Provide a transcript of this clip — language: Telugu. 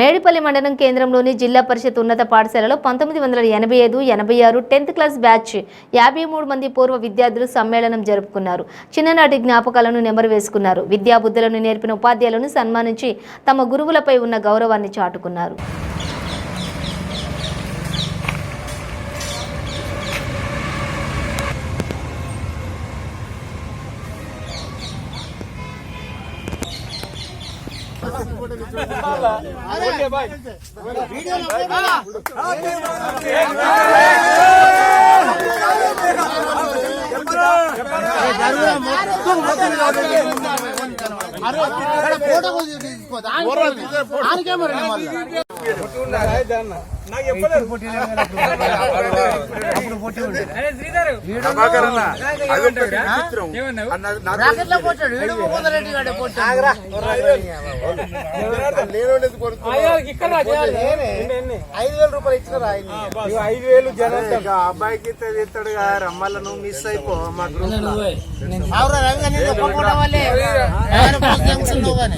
మేడిపల్లి మండలం కేంద్రంలోని జిల్లా పరిషత్ ఉన్నత పాఠశాలలో పంతొమ్మిది వందల ఎనభై ఐదు ఎనభై ఆరు టెన్త్ క్లాస్ బ్యాచ్ యాభై మూడు మంది పూర్వ విద్యార్థులు సమ్మేళనం జరుపుకున్నారు. చిన్ననాటి జ్ఞాపకాలను నెమరు వేసుకున్నారు. విద్యాబుద్ధులను నేర్పిన ఉపాధ్యాయులను సన్మానించి తమ గురువులపై ఉన్న గౌరవాన్ని చాటుకున్నారు. ओके बाय वीडियो में ఐదు వేల రూపాయలు ఇచ్చినారా ఐదు వేలు జనం అబ్బాయికి ఇస్తాడు రమ్మల్ల నువ్వు మిస్ అయిపో మా గ్రూప్ లో